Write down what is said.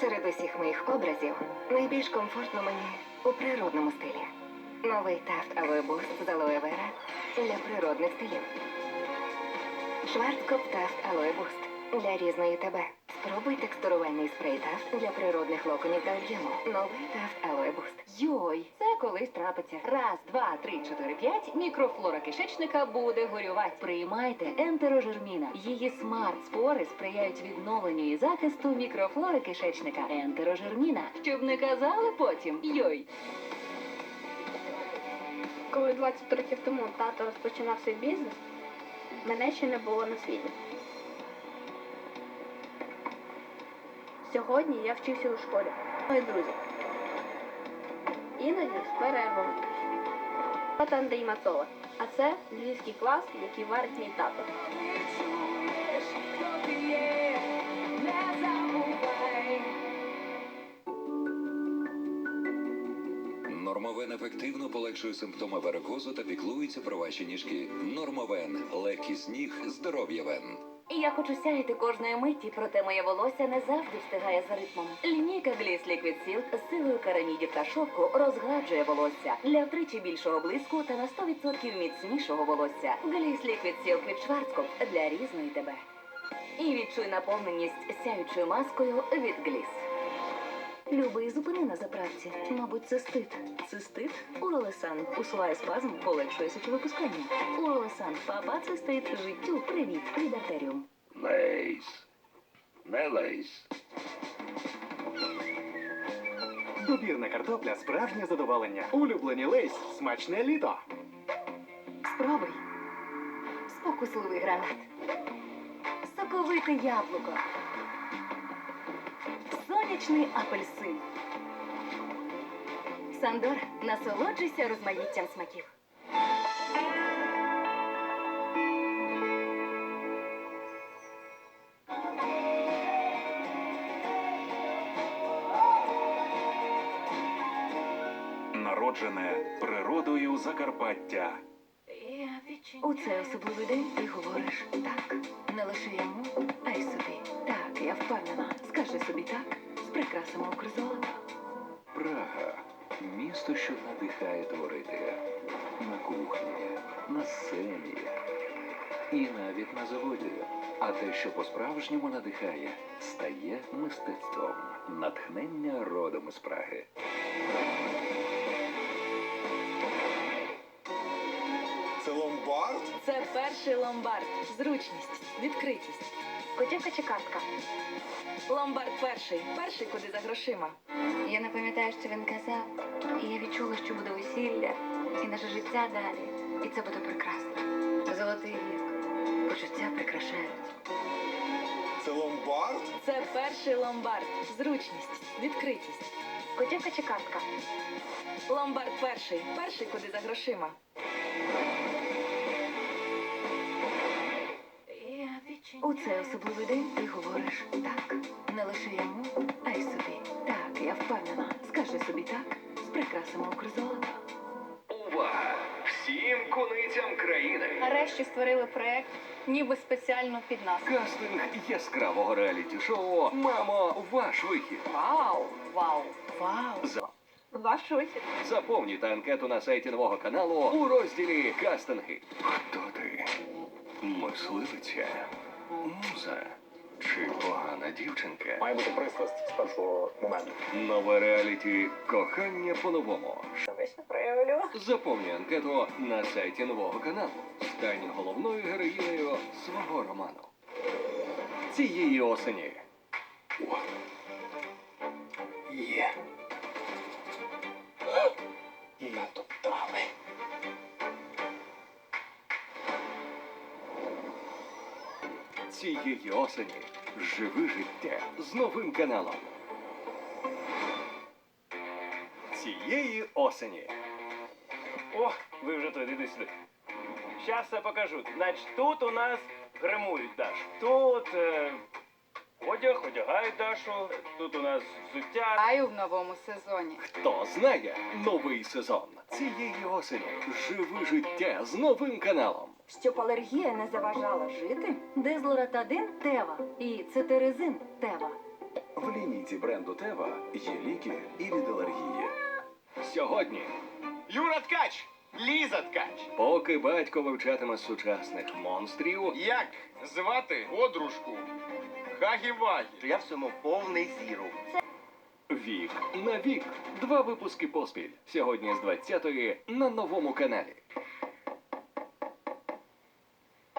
Серед усіх моїх образів найбільш комфортно мені у природному стилі. Новий тафт Алоe буст з алоє вера для природних стилів. Шварцкоп тафт алоє буст для різної тебе. Спробуй текстурувальний спрей тафт для природних локонів та об'єму. Новий тафт Алоe Boost. Йой, це колись трапиться. Раз, два, три, чотири, п'ять. Мікрофлора кишечника буде горювати. Приймайте ентерожерміна. Її смарт-спори сприяють відновленню і захисту мікрофлори кишечника. Ентерожерміна. Щоб не казали потім. Йой. Коли 20 років тому тато розпочинав свій бізнес, мене ще не було на світі. Сьогодні я вчився у школі. Мої друзі. Іноді з перервами. Тата Андрій Мацова. А це львівський клас, який варить мій тато. Нормовен ефективно полегшує симптоми варикозу та піклується про ваші ніжки. Нормовен легкість ніг, здоров'я вен. Я хочу сяяти кожної миті, проте моє волосся не завжди встигає за ритмом. Лінійка Gliss Liquid Silk з силою карамідів та шовку розгладжує волосся для втричі більшого блиску та на 100% міцнішого волосся. Gliss Liquid Silk від Schwarzkopf для різної тебе. І відчуй наповненість сяючою маскою від Gliss. Любий, зупини на заправці. Мабуть, це стид. Цистит? Уролесан. Усуває спазм, полегшує сечовипускання. Уролесан. Папа цистит. Життю. Привіт. Від артеріум. Лейс. Не лейс. Добірна картопля справжнє задоволення. Улюблені лейс смачне літо. Спробуй. Спокусливий гранат. Соковите яблуко. Сонячний апельсин. Сандор, насолоджуйся розмаїттям смаків. Народжене природою Закарпаття. У цей особливий день ти говориш так. Не лише йому, а й собі. Так, я впевнена. Скажи собі так прикрасами укрзолота. Прага. Місто, що надихає творити. На кухні, на сцені і навіть на заводі. А те, що по-справжньому надихає, стає мистецтвом. Натхнення родом із Праги. Це ломбард? Це перший ломбард. Зручність, відкритість. Готівка чи картка? Ломбард перший. Перший куди за грошима. Я не пам'ятаю, що він казав, і я відчула, що буде весілля і наше життя далі. І це буде прекрасно. Золотий вік. Почуття прикрашають. Це ломбард? Це перший ломбард. Зручність, відкритість. Готівка чи картка? Ломбард перший. Перший куди за грошима. У цей особливий день ти говориш так. Не лише йому, а й собі. Так, я впевнена. Скажи собі так з прикрасами укрзолота. Увага! Всім куницям країни! Нарешті створили проект, ніби спеціально під нас. Кастинг яскравого реаліті-шоу Мамо, ваш вихід. Вау! Вау! Вау! За- Ваш вихід. Заповнюйте анкету на сайті нового каналу у розділі Кастинги. Хто ти? Мисливиця? Муза? Чи погана дівчинка? Має бути пристрасть з першого моменту. Нове реаліті Кохання по-новому. Проявлю. Заповнюй анкету на сайті нового каналу. Стань головною героїнею свого роману. Цієї осені. Цієї осені живи життя з новим каналом. Цієї осені. О, ви вже тут, іди сюди. Щас я покажу. Значить, тут у нас гримують Дашу. Тут е, одяг, одягають Дашу. Тут у нас взуття. Граю в новому сезоні. Хто знає новий сезон цієї осені. Живи життя з новим каналом. Щоб алергія не заважала жити, дезлоратадин Тева і цетерезин Тева. В лінійці лінійці бренду Тева є ліки і від алергії. Сьогодні, Юра Ткач! Ліза Ткач! поки батько вивчатиме сучасних монстрів, Як звати подружку Хагі-Вагі? Я в цьому повний зіру. вік на вік. Два випуски поспіль. Сьогодні з 20-ї на новому каналі.